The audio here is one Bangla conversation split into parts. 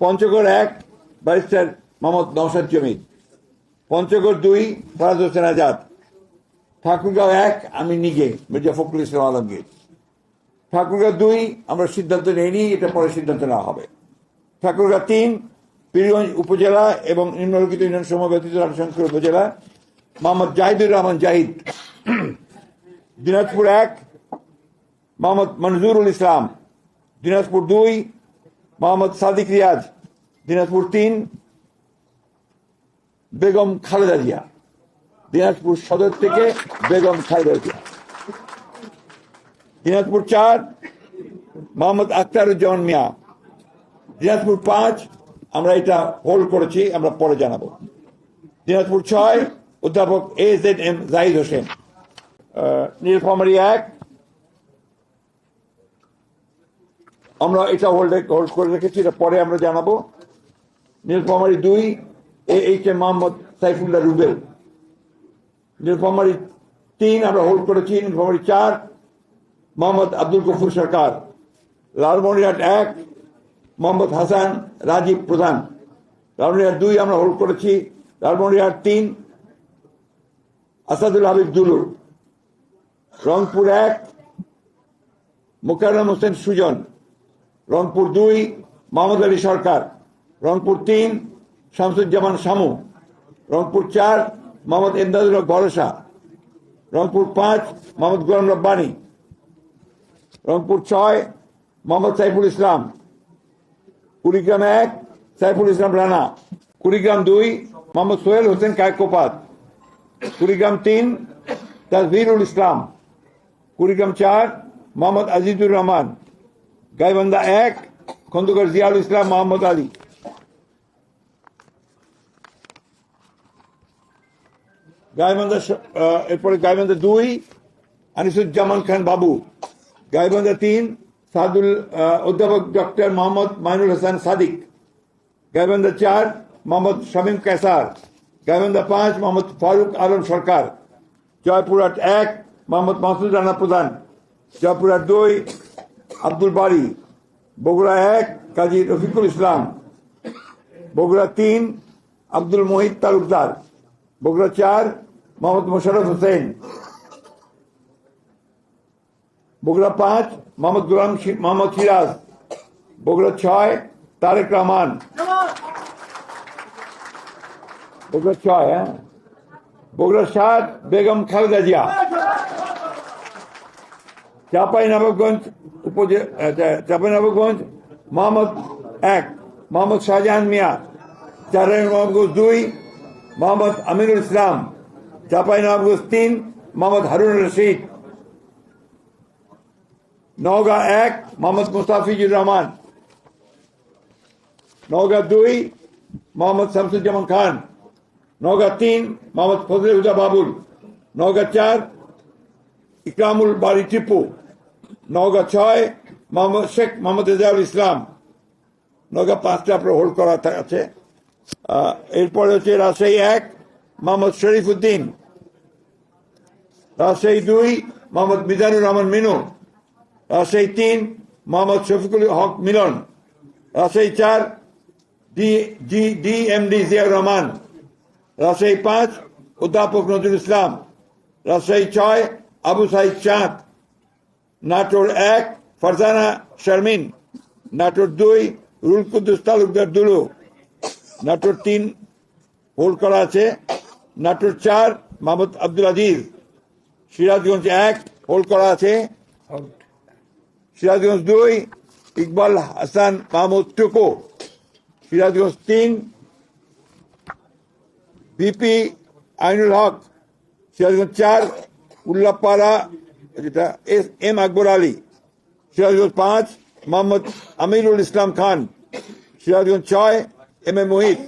পঞ্চগড় এক, ব্যারিস্টার মোহাম্মদ নওশাদ জমির পঞ্চগড় দুই, ফরাজ হোসেন আজাদ। ঠাকুরগাঁও এক, আমি নিজে, মির্জা ফখরুল ইসলাম আলমগীর। ঠাকুরগাঁও দুই, আমরা সিদ্ধান্ত নেইনি, এটা পরে সিদ্ধান্ত নেওয়া হবে। ঠাকুরগাঁও তিন, পীরগঞ্জ উপজেলা এবং নিম্নলিখিত ইউনিয়ন সমূহ ব্যতীত রাজশঙ্কর উপজেলা। মোহাম্মদ জাহিদুর রহমান জাহিদ। দিনাজপুর এক, মোহাম্মদ মনজুরুল ইসলাম। দিনাজপুর দুই মোহাম্মদ সাদিক রিয়াজ, দিনাজপুর তিন, বেগম খালেদা জিয়া। দিনাজপুর সদর থেকে বেগম খালেদা জিয়া। দিনাজপুর চার, মোহাম্মদ আখতারুজ্জামান মিয়া। দিনাজপুর পাঁচ, আমরা এটা হোল্ড করেছি, আমরা পরে জানাব। দিনাজপুর ছয়, অধ্যাপক A Z M Zahid Hossain. Nilphamari এক আমরা এটা হোল্ড হোল্ড করে রেখেছি, এটা পরে আমরা জানাব। নীলফামারী দুই A H M Mohammad Saifullah Rubel. Nilphamari তিন, আমরা হোল্ড করেছি নীলফামারী চার, মোহাম্মদ আব্দুল গফুর সরকার। লালমনিরহাট এক, মোহাম্মদ হাসান রাজীব প্রধান। লালমনিরহাট দুই, আমরা হোল্ড করেছি, লালমনিরহাট তিন, আসাদুল হাবিব দুলু রংপুর এক, মোকাররম হোসেন সুজন। রংপুর দুই মোহাম্মদ আলী সরকার। রংপুর তিন, শামসুজ্জামান শামু। রংপুর চার, মোহাম্মদ এমদাদুল ভরসা। রংপুর পাঁচ, মোহাম্মদ গোলাম রব্বানী। রংপুর ছয়, মোহাম্মদ সাইফুল ইসলাম। কুড়িগ্রাম এক, সাইফুল ইসলাম রানা। কুড়িগ্রাম দুই, মোহাম্মদ সোহেল হোসেন কায়কোপাত কুড়িগ্রাম তিন, তাজভিরুল ইসলাম। কুড়িগ্রাম চার, মোহাম্মদ আজিজুর রহমান। গাইবান্ধা এক, খন্দকার জিয়াউল ইসলাম মোহাম্মদ আলী। গাইবান্ধা এরপরে গাইবান্ধা দুই, আনিসুজ্জামান খান বাবু। গাইবান্ধা তিন, সাদুল অধ্যাপক ডক্টর মোহাম্মদ মাইনুল হাসান সাদিক। গাইবান্ধা চার, মোহাম্মদ শামীম কেসার। গাইবান্ধা পাঁচ, মোহাম্মদ ফারুক আলম সরকার। জয়পুরহাট এক, মোহাম্মদ মাসুদ রানা প্রধান। জয়পুরহাট দুই আব্দুল বাড়ি বগুড়া এক, কাজী রফিকুল ইসলাম, বগুড়া তিন, আব্দুল মোহিত তালুকদার, বগুড়া চার, মোহাম্মদ মোশারফ হোসেন, বগুড়া পাঁচ, মোহাম্মদ গুলাম মোহাম্মদ সিরাজ, বগুড়া ছয়, তারেক রহমান, বগুড়া ছয় হ্যাঁ? বগুড়া সাত, বেগম খালেদা জিয়া। চাপাই নবাবগঞ্জ উপজেলা চাপাই নবাবগঞ্জ মোহাম্মদ এক, মোহাম্মদ শাহজাহান মিয়া চারাই নবাবগঞ্জ দুই, মোহাম্মদ আমিনুল ইসলাম চাপাই নবাবগঞ্জ তিন, মোহাম্মদ হারুন রশিদ। নওগাঁ এক, মোহাম্মদ মুস্তাফিজুর রহমান। নওগাঁ দুই, মোহাম্মদ শামসুজ্জামান খান। নওগাঁ তিন, মোহাম্মদ ফজলে হুদা বাবুল। নওগাঁ চার ইকরামুল বাড়ি টিপু, নওগাঁ ছয়, মোহাম্মদ শেখ মোহাম্মদ রেজাউল ইসলাম। নওগাঁ পাঁচটা আপনার হোল্ড করা আছে। এরপরে হচ্ছে রাজশাহী এক, মোহাম্মদ শরীফ উদ্দিন রাজশাহী দুই, মোহাম্মদ মিজানুর রহমান মিনু। রাজশাহী তিন, মোহাম্মদ শফিকুল হক মিলন। রাজশাহী চার, D, G D M D Ziaur Rahman. Rajshahi পাঁচ, অধ্যাপক নজরুল ইসলাম। রাজশাহী ছয় আবু সাইদ চাঁদ নাটোর এক ফারজানা শারমিন নাটোর দুই রুল কুদ্দুস তালুকদার দুলু নাটোর তিন হোল্ড করা আছে নাটোর চার মোহাম্মদ আব্দুল আজিজ সিরাজগঞ্জ এক হোল্ড করা আছে সিরাজগঞ্জ দুই ইকবাল হাসান মাহমুদ টুকু সিরাজগঞ্জ তিন বিপি আইনুল হক সিরাজগঞ্জ চার উল্লাপাড়া যেটা এস এম আকবর আলী, সিরাজগঞ্জ পাঁচ, মোহাম্মদ আমিরুল ইসলাম খান, সিরাজগঞ্জ ছয়, এম এ মোহিত।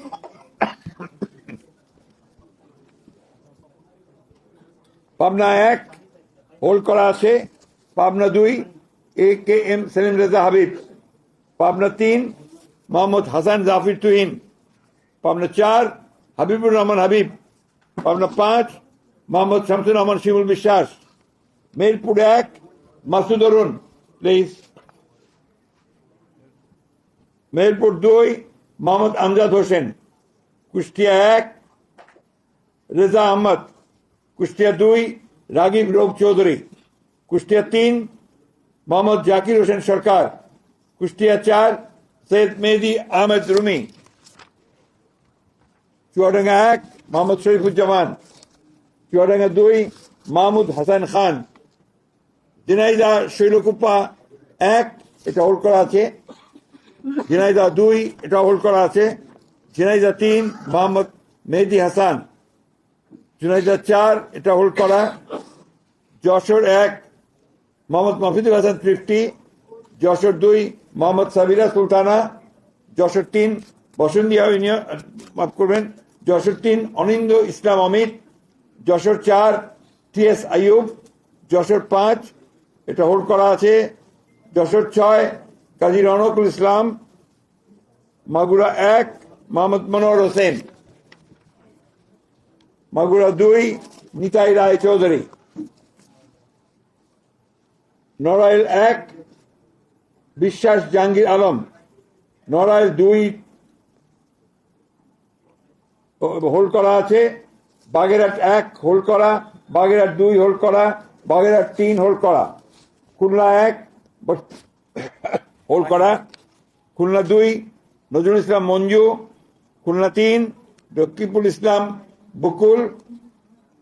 পাবনা এক, হোল্ড করা আছে। পাবনা দুই, A K M Selim Reza Habib. Pabna তিন, মোহাম্মদ হাসান জাফির তুহিন। পাবনা চার, হাবিবুর রহমান হাবিব। পাবনা পাঁচ মোহাম্মদ শামসুর রহমান শিমুল বিশ্বাস। মেরপুর এক, মাসুদ অরুণ প্লিজ মেরপুর দুই, মোহাম্মদ আমজাদ হোসেন। কুষ্টিয়া এক, রেজা আহমদ। কুষ্টিয়া দুই, রাগিব রৌফ চৌধুরী। কুষ্টিয়া তিন, মোহাম্মদ জাকির হোসেন সরকার। কুষ্টিয়া চার, সৈয়দ মেহেদি আহমেদ রুমি। চুয়াডাঙ্গা এক, মোহাম্মদ শরীফুজ্জামান। চুয়াডাঙ্গা দুই মাহমুদ হাসান খান ঝিনাইদা শৈলকুপা এক এটা হোল্ড করা আছে। ঝিনাইদা দুই এটা হোল্ড করা আছে। ঝিনাইদা তিন মোহাম্মদ মেহেদি হাসান ঝিনাইদা চার, এটা হোল্ড করা। যশোর এক মোহাম্মদ মফিদুল হাসান ফিফটি যশোর দুই মোহাম্মদ সাবিরা সুলতানা যশোর তিন বসন্তিয়া ইউনিয়ন মাফ করবেন। যশোর তিন অনিন্দ ইসলাম অমিত। যশোর চার, টি এস আইয়ুব, যশোর পাঁচ, এটা হোল্ড করা আছে। যশোর ছয়, কাজী রনকুল ইসলাম, মাগুরা এক, মোহাম্মদ মনোহর হোসেন। মাগুরা দুই, নিতাই রায় চৌধুরী। নড়াইল এক, বিশ্বাস জাহাঙ্গীর আলম। নড়াইল দুই হোল্ড করা আছে। বাগেরহাট এক হোল্ড করা, বাগেরহাট দুই হোল্ড করা, বাগেরহাট তিন হোল্ড করা। খুলনা এক হোল্ড করা। খুলনা দুই, নজরুল ইসলাম মঞ্জু। খুলনা তিন রকিবুল ইসলাম বকুল।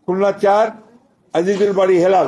খুলনা চার, আজিজুল বাড়ি হেলাল।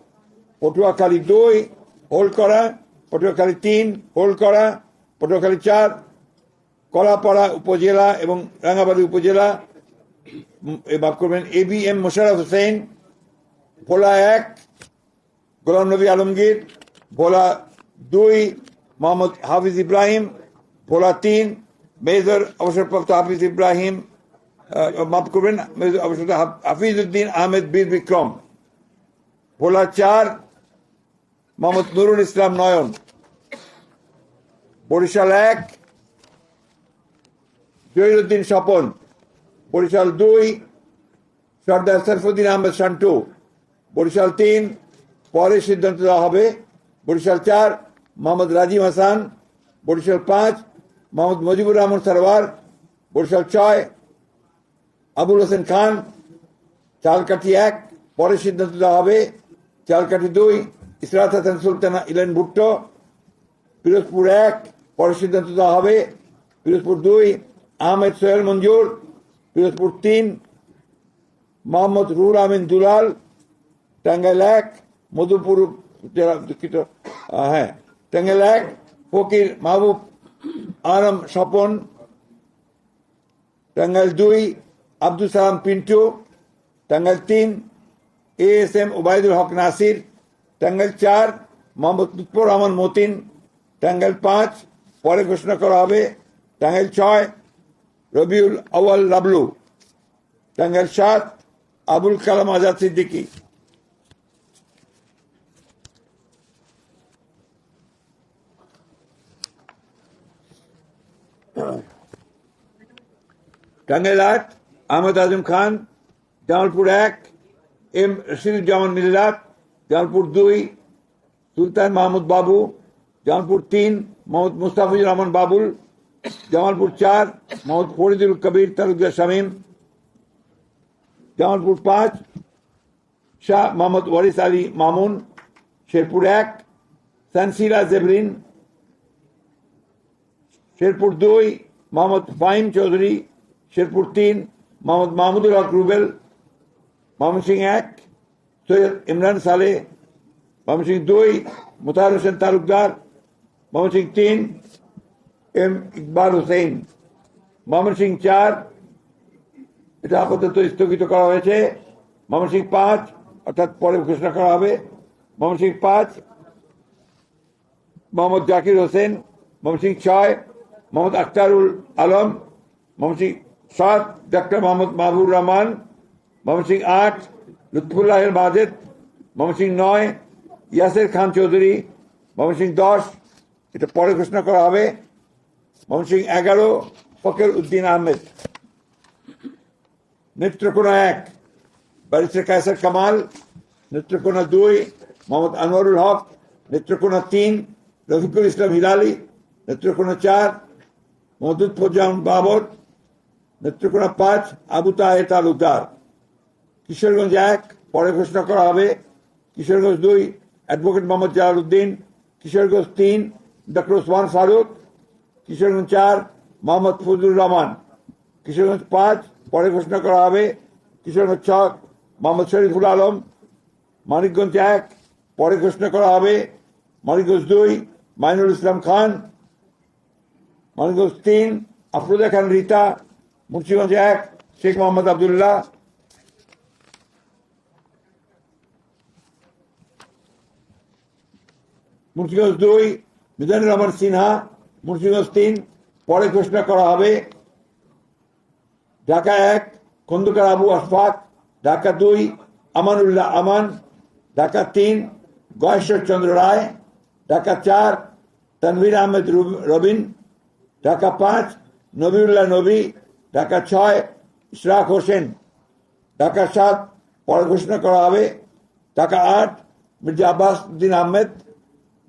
পটুয়াখালী দুই হোল্ড করা, পটুয়াখালী তিন হোল্ড করা, পটুয়াখালী চার, কলাপাড়া উপজেলা এবং রাঙ্গাবাড়ি উপজেলা। মাফ করবেন, A B M Mosharraf Hossain, Bhola এক, গোলাম নবী আলমগীর, ভোলা দুই, মোহাম্মদ হাফিজ ইব্রাহিম, ভোলা তিন, মেজর অবসরপ্রাপ্ত হাফিজ ইব্রাহিম মাফ করবেন, মেজর অবসরপ্রাপ্ত হাফ- হাফিজ উদ্দিন আহমেদ বীর বিক্রম। ভোলা চার মোহাম্মদ নুরুল ইসলাম নয়ন। বরিশাল এক, জহিরুদ্দিন স্বপন। বরিশাল দুই, সর্দার সরফুদ্দিন আহমেদ শান্টু বরিশাল তিন, পরে সিদ্ধান্ত দেওয়া হবে। বরিশাল চার, মোহাম্মদ রাজিম হাসান। বরিশাল পাঁচ, মোহাম্মদ মজিবুর রহমান সরওয়ার বরিশাল ছয়, আবুল হোসেন খান। চালকাঠি এক, পরে সিদ্ধান্ত দেওয়া হবে। চালকাঠি দুই ইসরাত হাসান সুলতানা ইলেন ভুট্টো, পিরোজপুর এক, পরে সিদ্ধান্ত দেওয়া হবে। পিরোজপুর দুই, আহমেদ সোহেল মঞ্জুর। পিরোজপুর তিন, মোহাম্মদ রুহুল আমিন দুলাল। টাঙ্গাইল এক, মধুপুর জেলা দুঃখিত হ্যাঁ টাঙ্গাইল এক, ফকির মাহবুব আলম স্বপন। টাঙ্গাইল দুই, আব্দুল সালাম পিন্টু। টাঙ্গাইল তিন, A S M Obaidul Haque Nasir. Tangail চার মোহাম্মদ লুৎফর রহমান মতিন টাঙ্গাইল পাঁচ পরে ঘোষণা করা হবে টাঙ্গাইল ছয় রবিউল আওয়াল লাবলু টাঙ্গাইল সাত আবুল কালাম আজাদ সিদ্দিকী টাঙ্গাইল আট আহমেদ আজম খান জামালপুর এক এম রশিদুজ্জামান মিল্লাত জামালপুর দুই, সুলতান মাহমুদ বাবু জামালপুর তিন, মোহাম্মদ মুস্তাফিজুর রহমান বাবুল, জামালপুর চার, মোহাম্মদ ফরিদুল কবির তালুকদার শামীম, জামালপুর পাঁচ, শাহ মোহাম্মদ ওয়ারিস আলী মামুন, শেরপুর এক সানসিলা জেবরিন, শেরপুর দুই, মোহাম্মদ ফাহিম চৌধুরী, শেরপুর তিন, মোহাম্মদ মাহমুদুল হক রুবেল ময়মনসিং এক সৈয়দ ইমরান সালে ময়মনসিং দুই, মোতাহার হোসেন তালুকদার ময়মনসিং তিন, এম ইকবাল হোসেন হুসেন ময়মনসিং চার, এটা আপাতত স্থগিত করা হয়েছে। ময়মনসিংহ পাঁচ, অর্থাৎ পরে ঘোষণা করা হবে। ময়মনসিংহ পাঁচ, মোহাম্মদ জাকির হোসেন ময়মনসিংহ ছয়, মোহাম্মদ আখতারুল আলম ময়মনসিংহ সাত, ডাক্তার মোহাম্মদ মাহবুর রহমান ময়মনসিংহ আট লুৎফুল্লাহ মাজেদ ময়মনসিংহ নয়, ইয়াসের খান চৌধুরী ময়মনসিংহ দশ, এটা পরে ঘোষণা করা হবে। ময়মনসিংহ এগারো ফকের উদ্দিন আহমেদ। নেত্রকোনা এক, ব্যারিস্টার কায়সার কামাল। নেত্রকোনা দুই, মোহাম্মদ আনোয়ারুল হক। নেত্রকোনা তিন, রফিকুল ইসলাম হিলালি। নেত্রকোনা চার, মহদুদ ফজাম বাবর। নেত্রকোনা পাঁচ, আবু তাহের তালুকদার। কিশোরগঞ্জ এক, পরে ঘোষণা করা হবে। কিশোরগঞ্জ দুই অ্যাডভোকেট মোহাম্মদ জালালউদ্দিন কিশোরগঞ্জ তিন ডক্টর ওসমান ফারুক। কিশোরগঞ্জ চার, মোহাম্মদ ফজলুর রহমান। কিশোরগঞ্জ পাঁচ, পরে ঘোষণা করা হবে। কিশোরগঞ্জ ছক মোহাম্মদ শরীফুল আলম। মানিকগঞ্জ এক, পরে ঘোষণা করা হবে। মানিকগঞ্জ দুই, মাইনুল ইসলাম খান। মানিকগঞ্জ তিন, আফরোজা খান রীতা। মুন্সিগঞ্জ এক, শেখ মোহাম্মদ আবদুল্লাহ। মুন্সিগঞ্জ দুই, মিজানুর রহমান সিনহা মুন্সিগঞ্জ তিন, পরে ঘোষণা করা হবে ঢাকা এক, খন্দকার আবু আশফাক, ঢাকা দুই, আমানুল্লাহ আমান, ঢাকা তিন, গয়েশ্বর চন্দ্র রায়, ঢাকা চার, তানভীর আহমেদ রুব- রবিন, ঢাকা পাঁচ, নবিউল্লাহ নবী, ঢাকা ছয়, ইশরাক হোসেন, ঢাকা সাত, পরে ঘোষণা করা হবে ঢাকা আট, মির্জা আব্বাস উদ্দিন আহমেদ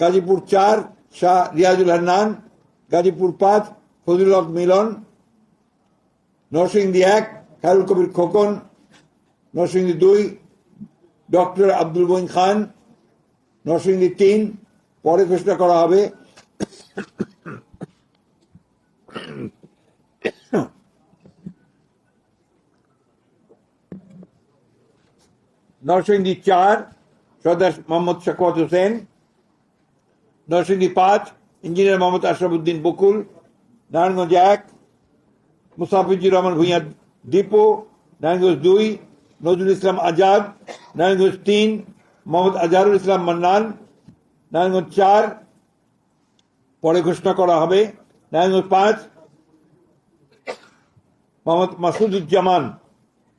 গাজীপুর চার, শাহ রিয়াজুল হান্নান, গাজীপুর পাঁচ, ফজলুল হক মিলন, নরসিংদী এক, খায়রুল কবির খোকন, নরসিংদী দুই, ডক্টর আব্দুল মঈন খান, নরসিংদী তিন, পরে ঘোষণা করা হবে। নরসিংদী চার, সর্দার মোহাম্মদ শাকওয়াত হোসেন নরসিংদী পাঁচ ইঞ্জিনিয়ার মোহাম্মদ আশরাফুদ্দিন বকুল নারায়ণগঞ্জ এক মুসাফিজুর রহমান ভূঁইয়া দীপু নারায়ণগঞ্জ দুই নজরুল ইসলাম আজাদ নারায়ণগঞ্জ তিন মোহাম্মদ আজহারুল ইসলাম মান্নান নারায়ণগঞ্জ চার পরে ঘোষণা করা হবে। নারায়ণগঞ্জ পাঁচ মোহাম্মদ মাসুদুজ্জামান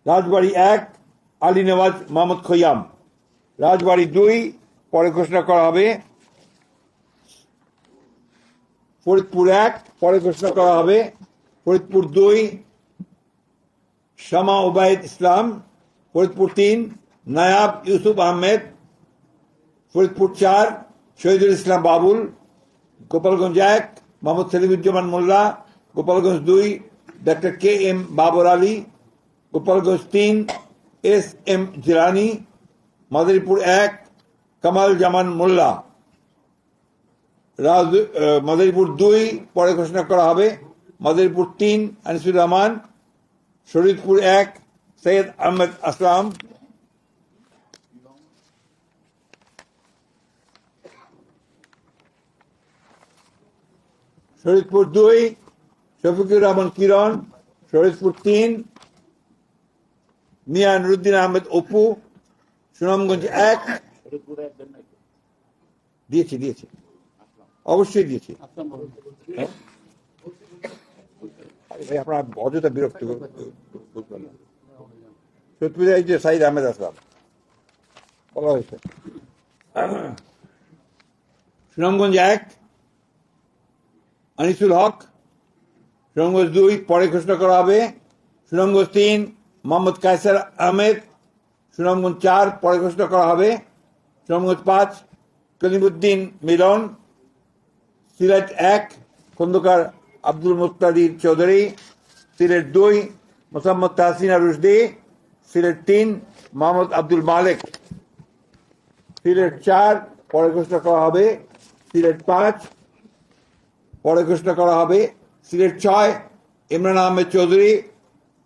রাজবাড়ি এক আলী নেওয়াজ মোহাম্মদ খৈয়াম রাজবাড়ি দুই, পরে ঘোষণা করা হবে। ফরিদপুর এক, পরে ঘোষণা করা হবে ফরিদপুর দুই, শামা ওবায়দ ইসলাম, ফরিদপুর তিন, নায়াব ইউসুফ আহমেদ, ফরিদপুর চার, শহীদুল ইসলাম বাবুল, গোপালগঞ্জ এক, মোহাম্মদ সেলিমুজ্জামান মোল্লা, গোপালগঞ্জ দুই doctor K M Babar Ali, Gopalganj তিন, এস এম জিরানি মাদারীপুর এক, কামাল জামান মোল্লা। মাদারীপুর দুই, পরে ঘোষণা করা হবে। মাদারীপুর তিন, আনিসুর রহমান। শরীদপুর এক, সৈয়দ আহমেদ আসলাম। শরীদপুর দুই, শফিকুর রহমান কিরণ। শরীদপুর তিন, মিয়া নুরুদ্দিন আহমেদ অপু। সুনামগঞ্জ এক। দিয়েছি দিয়েছি। অবশ্যই দিয়েছি। হ্যাঁ? ভাই আপনার অযথা বিরক্ত করবেন না। সত্যি এই যে সাইদ আহমেদ আসলাম বলা হয়েছে। সুনামগঞ্জ এক আনিসুল হক সুনামগঞ্জ দুই পরে ঘোষণা করা হবে। সুনামগঞ্জ তিন মোহাম্মদ কায়সার আহমেদ। সুনামগঞ্জ চার পরে ঘোষণা করা হবে। সুনামগঞ্জ পাঁচ কলিমুদ্দিন মিলন। সিলেট এক, খন্দকার আব্দুল মুস্তাদির চৌধুরী। সিলেট দুই, মোসাম্মদ তাহসিনা রুশদি। সিলেট তিন, মোহাম্মদ আব্দুল মালেক। সিলেট চার, পরে ঘোষণা করা হবে। সিলেট পাঁচ, পরে ঘোষণা করা হবে। সিলেট ছয়, ইমরান আহমেদ চৌধুরী।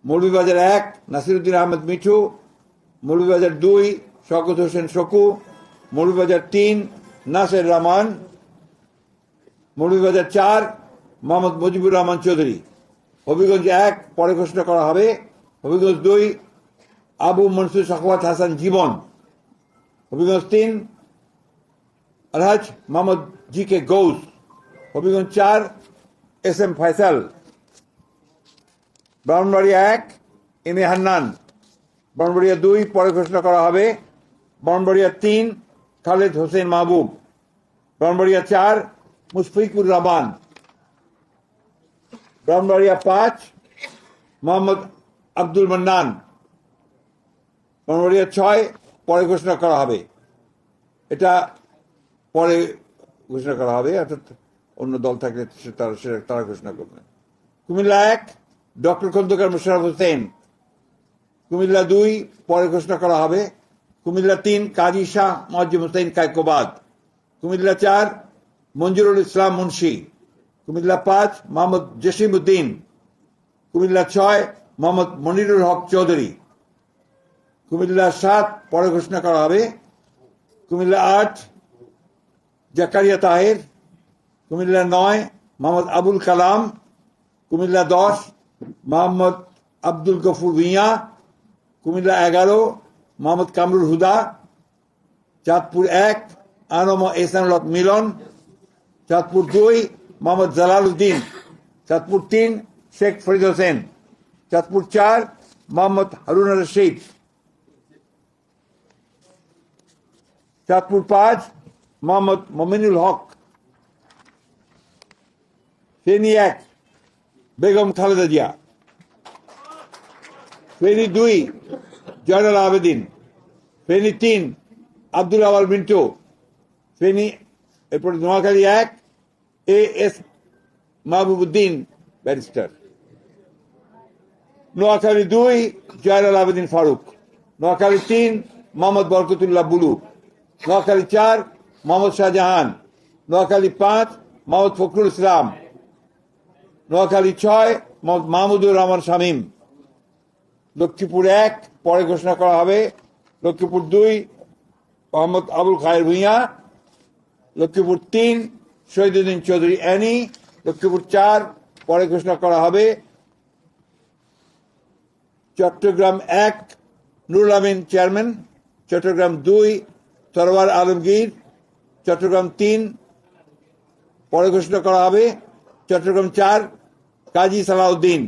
মৌলভীবাজার এক, নাসিরুদ্দিন আহমেদ মিঠু। মৌলভীবাজার দুই, শওকত হোসেন শকু। মৌলভীবাজার তিন, নাসের রহমান। মৌলভীবাজার চার, মোহাম্মদ মুজিবুর রহমান চৌধুরী। হবিগঞ্জ এক, পরে ঘোষণা করা হবে। হবিগঞ্জ দুই, আবু মনসুর সাখাওয়াত হাসান জীবন। হবিগঞ্জ তিন, আলহাজ মোহাম্মদ জি কে গৌস। হবিগঞ্জ চার, এস এম ফয়সাল। ব্রাহ্মণবাড়িয়া এক, এম এ হান্নান। ব্রাহ্মণবাড়িয়া দুই, পরে ঘোষণা করা হবে। ব্রাহ্মণবাড়িয়া তিন, খালেদ হোসেন মাহবুব। ব্রাহ্মণবাড়িয়া চার মুশফিকুর রহমান ব্রাহ্মণবাড়িয়া পাঁচ মোহাম্মদ আব্দুল মান্নান ব্রাহ্মণবাড়িয়া ছয় পরে ঘোষণা করা হবে। এটা পরে ঘোষণা করা হবে, অর্থাৎ অন্য দল থাকলে তারা তারা ঘোষণা করবে। কুমিল্লা এক, ডক্টর খন্দকার মুশারফ হোসেন। কুমিল্লা দুই, পরে ঘোষণা করা হবে। কুমিল্লা তিন, কাজী শাহ মজিম হোসেন কায়কোবাদ। কুমিল্লা চার মঞ্জুরুল ইসলাম মুন্সি, কুমিল্লা পাঁচ, মোহাম্মদ জসিম উদ্দিন কুমিল্লা ছয়, মোহাম্মদ মনিরুল হক চৌধুরী। কুমিল্লা সাত, পরে ঘোষণা করা হবে। কুমিল্লা আট, জাকারিয়া তাহের। কুমিল্লা নয়, মোহাম্মদ আবুল কালাম। কুমিল্লা দশ, মোহাম্মদ আব্দুল গফুর ভুঁইয়া। কুমিল্লা এগারো, মোহাম্মদ কামরুল হুদা। চাঁদপুর এক আনম এসানুল মিলন। চাঁদপুর দুই, মোহাম্মদ জালাল উদ্দিন চাঁদপুর তিন, শেখ ফরিদ হোসেন। চাঁদপুর চার, মোহাম্মদ হারুন রশিদ। চাঁদপুর পাঁচ, মোহাম্মদ মমিনুল হক। ফেনী এক, বেগম খালেদা জিয়া। ফেনী দুই, জয়নাল আবেদিন। ফেনী তিন, আব্দুল আওয়াল মিন্টু। ফেনী এরপরে নোয়াখালী এক, A S Mahbubuddin barrister. Noakhali দুই, জয়নাল আবেদিন ফারুক। নোয়াখালী তিন, মোহাম্মদ বরকতুল্লাহ বুলু। নোয়াখালী চার, মোহাম্মদ শাহজাহান। নোয়াখালী পাঁচ, মোহাম্মদ ফখরুল ইসলাম। নোয়াখালী ছয় মাহমুদুর রহমান শামীম। লক্ষ্মীপুর এক, পরে ঘোষণা করা হবে। লক্ষ্মীপুর দুই, মোহাম্মদ আবুল খায়ের ভূঁইয়া। লক্ষ্মীপুর তিন, শহীদুদ্দিন চৌধুরী অ্যানি লক্ষ্মীপুর চার, পরে ঘোষণা করা হবে। চট্টগ্রাম এক, নুরুল আমিন চেয়ারম্যান। চট্টগ্রাম দুই সরওয়ার আলমগীর। চট্টগ্রাম তিন, পরে ঘোষণা করা হবে। চট্টগ্রাম চার, কাজী সালাউদ্দিন।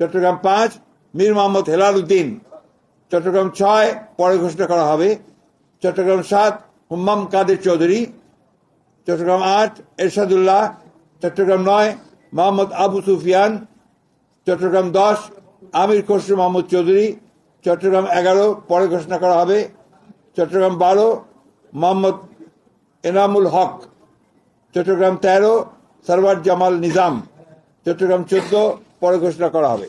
চট্টগ্রাম পাঁচ, মীর মোহাম্মদ হেলাল উদ্দিন চট্টগ্রাম ছয়, পরে ঘোষণা করা হবে। চট্টগ্রাম সাত, হুম্মাম কাদের চৌধুরী। চট্টগ্রাম আট, এরশাদুল্লাহ, চট্টগ্রাম নয়, মোহাম্মদ আবু সুফিয়ান, চট্টগ্রাম দশ, আমির খসরু মোহাম্মদ চৌধুরী, চট্টগ্রাম এগারো, পরে ঘোষণা করা হবে, চট্টগ্রাম বারো, মোহাম্মদ এনামুল হক, চট্টগ্রাম তেরো, সরওয়ার জামাল নিজাম, চট্টগ্রাম চোদ্দ, পরে ঘোষণা করা হবে।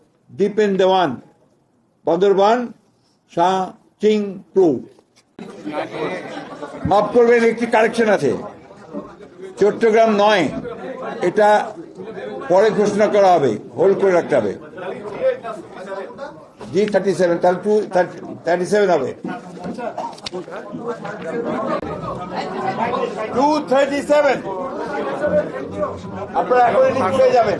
দীপেন দেওয়ান বান্দরবান শাহ চিং টু মাফ করবেন, একটি কারেকশন আছে। চট্টগ্রাম নয়, এটা পরে ঘোষণা করা হবে হোল্ড করে রাখতে হবে। জি থার্টি সেভেন তাহলে টু থার্টি সেভেন হবে। টু থার্টি সেভেন আপনারা এখন যাবেন।